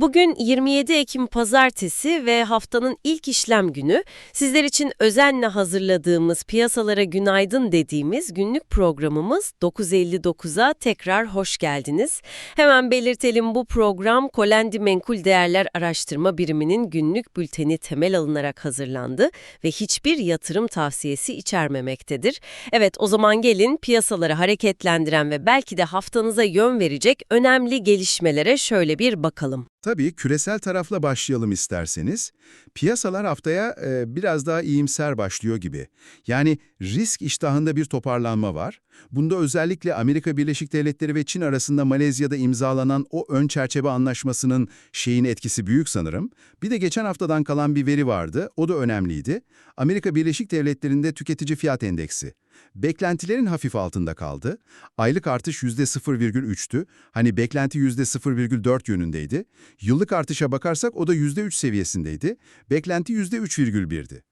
Bugün 27 Ekim Pazartesi ve haftanın ilk işlem günü. Sizler için özenle hazırladığımız piyasalara günaydın dediğimiz günlük programımız 9.59'a tekrar hoş geldiniz. Hemen belirtelim bu program Kolendi Menkul Değerler Araştırma Biriminin günlük bülteni temel alınarak hazırlandı ve hiçbir yatırım tavsiyesi içermemektedir. Evet o zaman gelin piyasaları hareketlendiren ve belki de haftanıza yön verecek önemli gelişmelere şöyle bir bakalım. Tabii küresel tarafla başlayalım isterseniz. Piyasalar haftaya e, biraz daha iyimser başlıyor gibi. Yani risk iştahında bir toparlanma var. Bunda özellikle Amerika Birleşik Devletleri ve Çin arasında Malezya'da imzalanan o ön çerçeve anlaşmasının şeyin etkisi büyük sanırım. Bir de geçen haftadan kalan bir veri vardı, o da önemliydi. Amerika Birleşik Devletleri'nde tüketici fiyat endeksi. Beklentilerin hafif altında kaldı. Aylık artış %0,3'tü. Hani beklenti %0,4 yönündeydi. Yıllık artışa bakarsak o da %3 seviyesindeydi. Beklenti %3,1'di.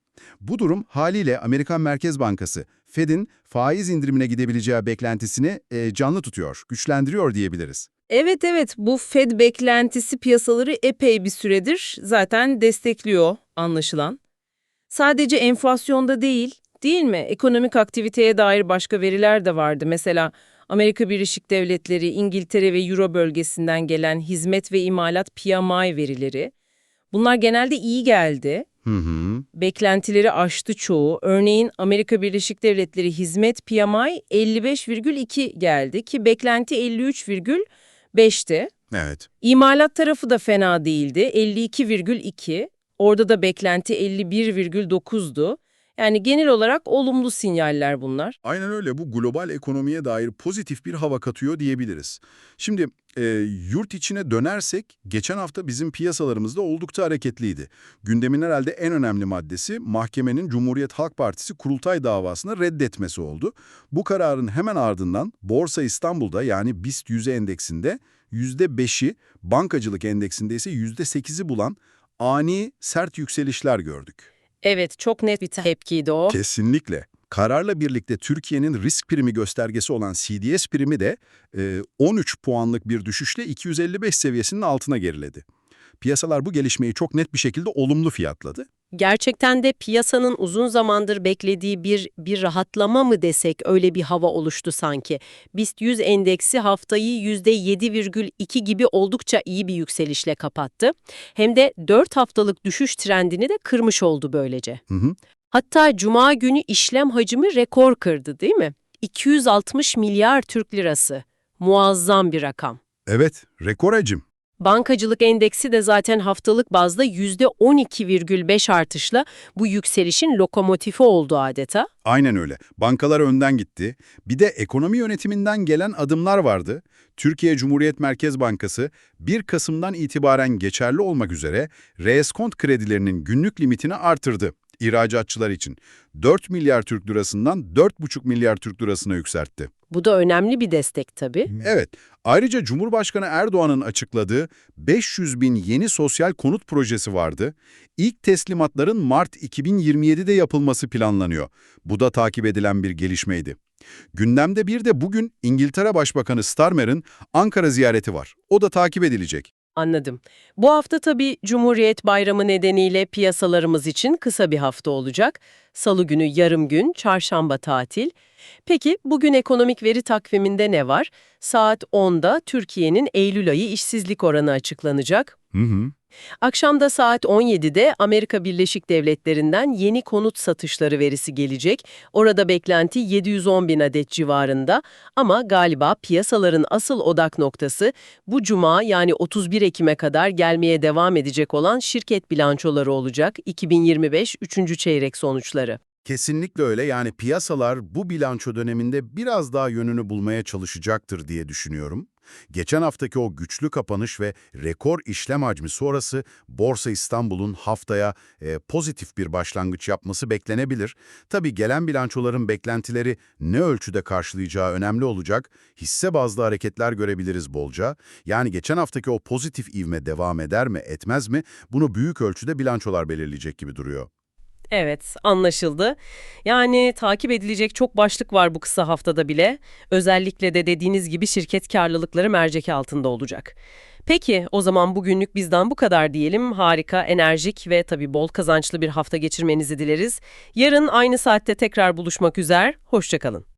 Bu durum haliyle Amerikan Merkez Bankası, Fed'in faiz indirimine gidebileceği beklentisini e, canlı tutuyor, güçlendiriyor diyebiliriz. Evet evet bu Fed beklentisi piyasaları epey bir süredir zaten destekliyor anlaşılan. Sadece enflasyonda değil, değil mi? Ekonomik aktiviteye dair başka veriler de vardı. Mesela Amerika Birleşik Devletleri, İngiltere ve Euro bölgesinden gelen hizmet ve imalat PMI verileri. Bunlar genelde iyi geldi. Hı hı. Beklentileri aştı çoğu. Örneğin Amerika Birleşik Devletleri hizmet PMI 55,2 geldi ki beklenti 53,5'ti. Evet. İmalat tarafı da fena değildi. 52,2. Orada da beklenti 51,9'du. Yani genel olarak olumlu sinyaller bunlar. Aynen öyle. Bu global ekonomiye dair pozitif bir hava katıyor diyebiliriz. Şimdi e, yurt içine dönersek, geçen hafta bizim piyasalarımızda oldukça hareketliydi. Gündemin herhalde en önemli maddesi mahkemenin Cumhuriyet Halk Partisi kurultay davasını reddetmesi oldu. Bu kararın hemen ardından Borsa İstanbul'da yani BIST 100 endeksinde %5'i, bankacılık endeksinde ise %8'i bulan ani sert yükselişler gördük. Evet, çok net bir tepkiydi o. Kesinlikle. Kararla birlikte Türkiye'nin risk primi göstergesi olan CDS primi de e, 13 puanlık bir düşüşle 255 seviyesinin altına geriledi. Piyasalar bu gelişmeyi çok net bir şekilde olumlu fiyatladı. Gerçekten de piyasanın uzun zamandır beklediği bir bir rahatlama mı desek öyle bir hava oluştu sanki. BIST 100 endeksi haftayı %7,2 gibi oldukça iyi bir yükselişle kapattı. Hem de 4 haftalık düşüş trendini de kırmış oldu böylece. Hı hı. Hatta cuma günü işlem hacmi rekor kırdı değil mi? 260 milyar Türk lirası. Muazzam bir rakam. Evet, rekor hacim. Bankacılık endeksi de zaten haftalık bazda %12,5 artışla bu yükselişin lokomotifi oldu adeta. Aynen öyle. Bankalar önden gitti. Bir de ekonomi yönetiminden gelen adımlar vardı. Türkiye Cumhuriyet Merkez Bankası 1 Kasım'dan itibaren geçerli olmak üzere reeskont kredilerinin günlük limitini artırdı ihracatçılar için. 4 milyar Türk lirasından 4,5 milyar Türk lirasına yükseltti. Bu da önemli bir destek tabii. Evet, ayrıca Cumhurbaşkanı Erdoğan'ın açıkladığı 500 bin yeni sosyal konut projesi vardı. İlk teslimatların Mart 2027'de yapılması planlanıyor. Bu da takip edilen bir gelişmeydi. Gündemde bir de bugün İngiltere Başbakanı Starmer'ın Ankara ziyareti var. O da takip edilecek. Anladım. Bu hafta tabii Cumhuriyet Bayramı nedeniyle piyasalarımız için kısa bir hafta olacak. Salı günü yarım gün, çarşamba tatil. Peki bugün ekonomik veri takviminde ne var? Saat 10'da Türkiye'nin Eylül ayı işsizlik oranı açıklanacak. Hı hı. Akşamda saat 17'de Amerika Birleşik Devletleri'nden yeni konut satışları verisi gelecek. Orada beklenti 710 bin adet civarında ama galiba piyasaların asıl odak noktası bu cuma yani 31 Ekim'e kadar gelmeye devam edecek olan şirket bilançoları olacak 2025 3. çeyrek sonuçları. Kesinlikle öyle. Yani piyasalar bu bilanço döneminde biraz daha yönünü bulmaya çalışacaktır diye düşünüyorum. Geçen haftaki o güçlü kapanış ve rekor işlem hacmi sonrası Borsa İstanbul'un haftaya e, pozitif bir başlangıç yapması beklenebilir. Tabii gelen bilançoların beklentileri ne ölçüde karşılayacağı önemli olacak. Hisse bazlı hareketler görebiliriz bolca. Yani geçen haftaki o pozitif ivme devam eder mi, etmez mi? Bunu büyük ölçüde bilançolar belirleyecek gibi duruyor. Evet, anlaşıldı. Yani takip edilecek çok başlık var bu kısa haftada bile. Özellikle de dediğiniz gibi şirket karlılıkları mercek altında olacak. Peki, o zaman bugünlük bizden bu kadar diyelim. Harika, enerjik ve tabii bol kazançlı bir hafta geçirmenizi dileriz. Yarın aynı saatte tekrar buluşmak üzere. Hoşçakalın.